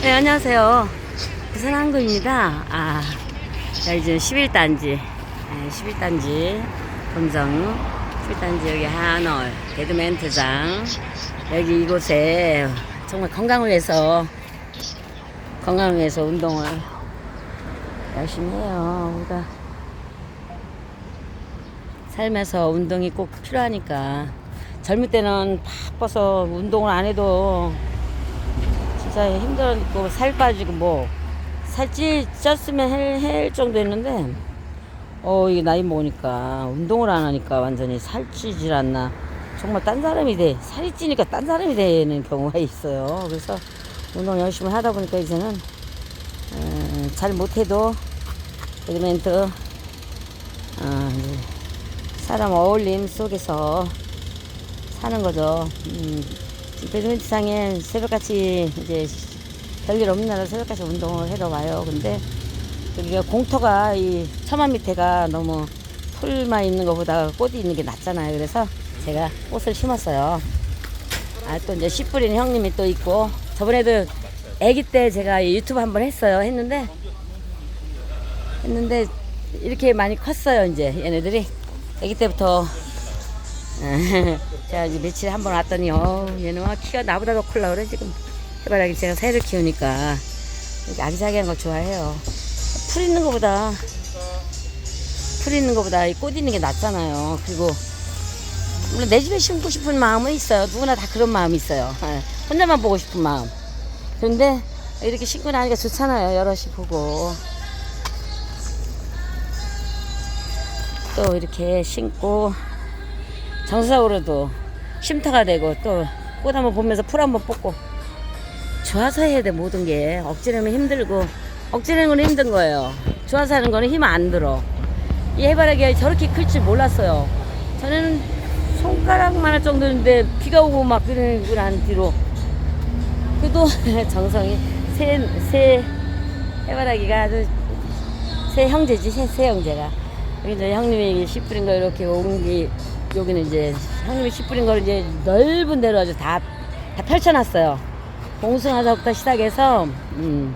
네, 안녕하세요. 부산 항구입니다. 아, 자, 이제 11단지. 네, 11단지. 금성. 11단지 여기 한월. 배드멘트장. 여기 이곳에 정말 건강을 위해서, 건강을 위해서 운동을 열심히 해요. 우리가 삶에서 운동이 꼭 필요하니까. 젊을 때는 바빠서 운동을 안 해도 진짜 힘들었고 살 빠지고 뭐 살찌 쪘으면 할, 할 정도였는데 어 이게 나이 먹으니까 운동을 안 하니까 완전히 살찌질 않나. 정말 딴 사람이 돼. 살이 찌니까 딴 사람이 되는 경우가 있어요. 그래서 운동 열심히 하다 보니까 이제는 어, 잘 못해도 배드멘트 어, 사람 어울림 속에서 사는 거죠. 음, 배드민턴장에 새벽같이 이제 별일 없는 날은 새벽같이 운동을 해러 와요. 근데 여기가 공터가 이 처마 밑에가 너무 풀만 있는 것보다 꽃이 있는 게 낫잖아요. 그래서 제가 꽃을 심었어요. 아, 또 이제 씨 뿌리는 형님이 또 있고 저번에도 아기 때 제가 유튜브 한 번 했어요. 했는데 했는데 이렇게 많이 컸어요. 이제 얘네들이 아기 때부터 제가 이제 며칠 한번 왔더니 어 얘는 막 키가 나보다 더 클라 그래 지금. 해바라기 제가 새를 키우니까. 아기자기한 걸 좋아해요. 풀 있는 것보다 풀 있는 것보다 이 꽃 있는 게 낫잖아요. 그리고 물론 내 집에 심고 싶은 마음은 있어요. 누구나 다 그런 마음이 있어요. 예, 혼자만 보고 싶은 마음. 그런데 이렇게 심고 나니까 좋잖아요. 여럿이 보고. 또 이렇게 심고 정상으로도 쉼터가 되고 또 꽃 한번 보면서 풀 한번 뽑고. 좋아서 해야 돼 모든 게. 억지로면 힘들고. 억지로는 건 힘든 거예요. 좋아서 하는 거는 힘 안 들어. 이 해바라기가 저렇게 클 줄 몰랐어요. 저는 손가락만 할 정도인데 비가 오고 막 그러고 난 뒤로. 그래도 정성이 새, 새 해바라기가 아주 새 형제지 새, 새 형제가. 여기 이제 형님이 씨 뿌린 거 이렇게 옮기 여기는 이제 형님이 씨 뿌린 걸 이제 넓은 데로 아주 다, 다 펼쳐놨어요. 봉숭아서부터 시작해서, 음,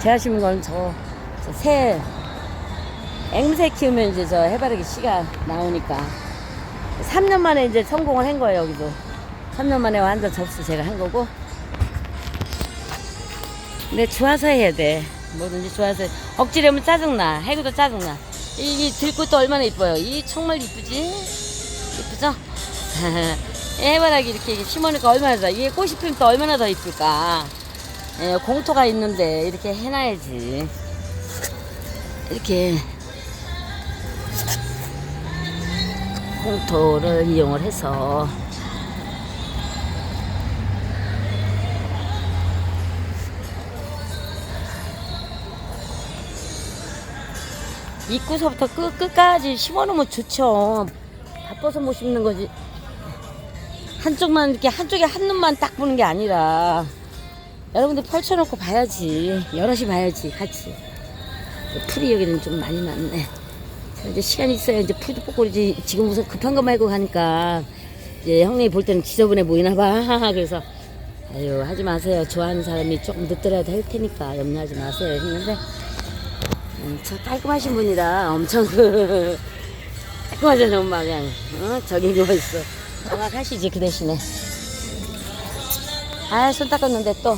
제가 심은 건 저, 저 새, 앵새 키우면 이제 저 해바라기 씨가 나오니까. 3년 만에 이제 성공을 한 거예요, 여기도. 3년 만에 완전 접수 제가 한 거고. 근데 좋아서 해야 돼. 뭐든지 좋아서. 억지로면 짜증나. 해고도 짜증나. 이 들꽃도 얼마나 이뻐요. 이 정말 이쁘지? 이쁘죠? 해바라기 이렇게 심어놓으니까 얼마나 더, 이게 꽃이 피면 또 얼마나 더 이쁠까. 예, 공터가 있는데 이렇게 해놔야지. 이렇게 공터를 이용을 해서 입구서부터 끝, 끝까지 심어놓으면 좋죠. 바빠서 못 심는 거지. 한쪽만 이렇게 한쪽에 한 눈만 딱 보는 게 아니라 여러분들 펼쳐놓고 봐야지. 여럿이 봐야지 같이. 풀이 여기는 좀 많이 많네. 자, 이제 시간이 있어야 이제 풀도 뽑고 이제 지금 무슨 급한 거 말고 가니까 이제 형님이 볼 때는 지저분해 보이나 봐. 그래서 아유 하지 마세요. 좋아하는 사람이 조금 늦더라도 할 테니까 염려하지 마세요. 했는데 음, 저 깔끔하신 분이라 엄청 그 깔끔하잖아 엄마 그냥 어? 저기 누워 있어 정확하시지 그 대신에 아 손 닦았는데 또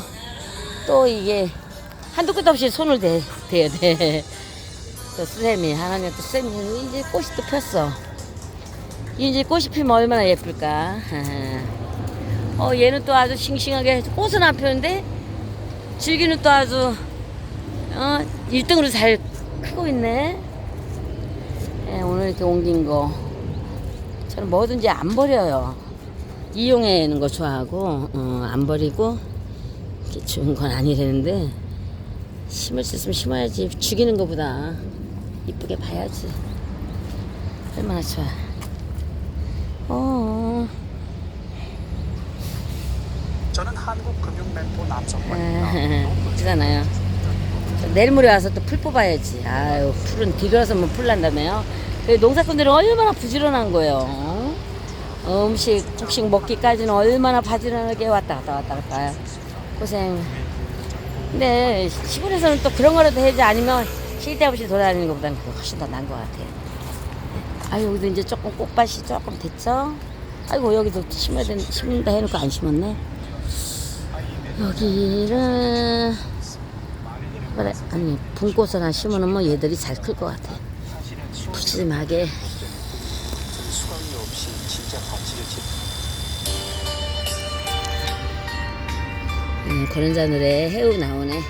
또 이게 한두 끝 없이 손을 대, 대야 돼. 또 수세미 하나님 또 수세미 이제 꽃이 또 폈어. 이제 꽃이 피면 얼마나 예쁠까. 어 얘는 또 아주 싱싱하게 꽃은 안 피는데 줄기는 또 아주 어 1등으로 잘 크고 있네. 예, 오늘 이렇게 옮긴 거. 저는 뭐든지 안 버려요. 이용해는 거 좋아하고, 어, 안 버리고, 이렇게 좋은 건 아니라는데, 심을 수 있으면 심어야지. 죽이는 것보다 이쁘게 봐야지. 얼마나 좋아. 어, 저는 한국금융멘토 남성관입니다. 그잖아요. 내일 모레 와서 또 풀 뽑아야지. 아유, 풀은 뒤돌아서 뭐 풀 난다며요. 그 농사꾼들은 얼마나 부지런한 거예요. 어? 음식, 음식 먹기까지는 얼마나 바지런하게 왔다 갔다 왔다 갔다. 고생. 근데 시골에서는 또 그런 거라도 해야지 아니면 쓸데없이 돌아다니는 것보다는 그거 훨씬 더 나은 것 같아요. 아 여기도 이제 조금 꽃밭이 조금 됐죠? 아이고 여기도 심어야 된 심는다 해놓고 안 심었네. 여기를 그래 아니 분꽃을 하나 심어놓으면 얘들이 잘 클 것 같아. 푸짐하게. 음, 그런자 노래 해우 나오네.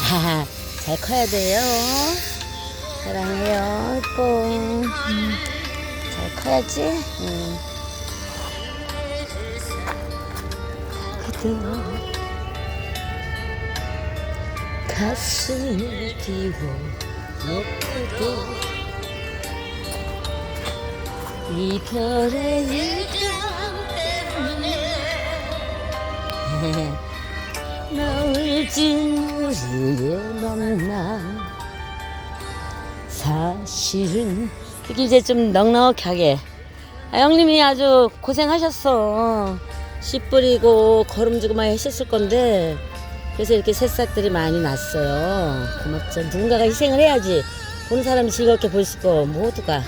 하하, 잘 커야 돼요. 사랑해요, 예뻐. 음, 잘 커야지. 음. 그대여 가슴을 비워 놓고도 이별의 일정 때문에 나올진 우리의 만남 사실은 이게 이제 좀 넉넉하게. 아, 형님이 아주 고생하셨어. 씨 뿌리고 거름 주고 많이 하셨을 건데 그래서 이렇게 새싹들이 많이 났어요 고맙죠 누군가가 희생을 해야지 보는 사람이 즐겁게 볼수 있고 모두가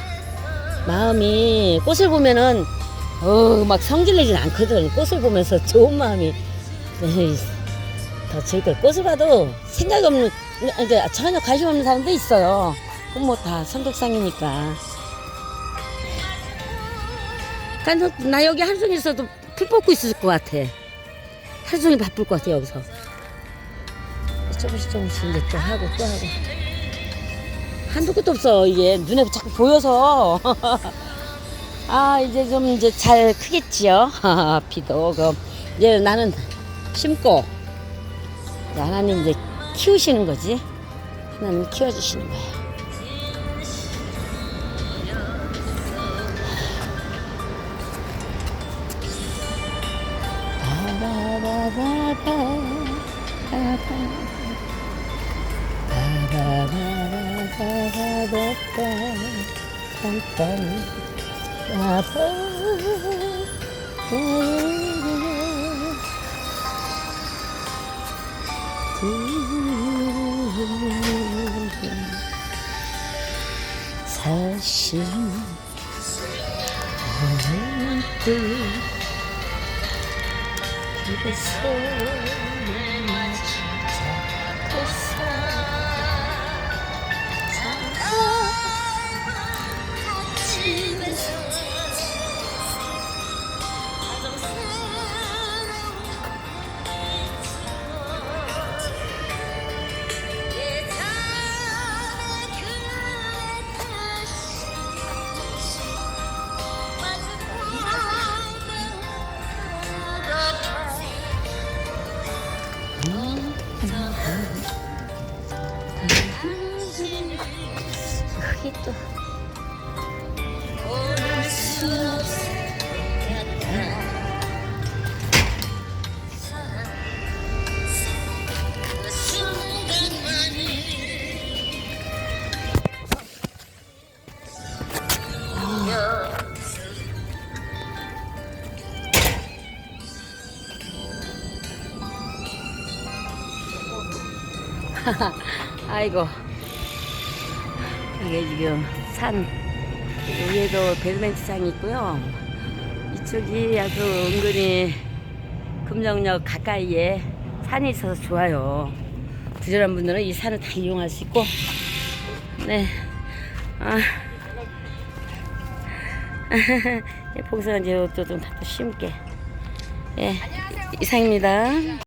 마음이 꽃을 보면은 어막 성질내진 않거든 꽃을 보면서 좋은 마음이 네, 더 즐거워. 꽃을 봐도 생각 없는, 그러니까 전혀 관심 없는 사람도 있어요. 그건 뭐다 성격상이니까. 그러니까 너- 나 여기 하루 종일 있어도 풀 뽑고 있을 것 같아. 하루 종일 바쁠 것 같아, 여기서. 조금씩 조금씩 이제 또 하고 또 하고. 한도 끝도 없어, 이게. 눈에 자꾸 보여서. 아, 이제 좀 이제 잘 크겠지요. 비도. 그럼 이제 나는 심고. 이제 하나님 이제 키우시는 거지. 하나님 키워주시는 거야. 사실 오늘도 그래서 그게 또. 아이고 이게 지금 산 위에도 배드민턴장이 있고요. 이쪽이 아주 은근히 금정역 가까이에 산이 있어서 좋아요. 부지런한 분들은 이 산을 다 이용할 수 있고 네. 아. 예, 봉사가 이제 또좀 다또 심게. 예 이상입니다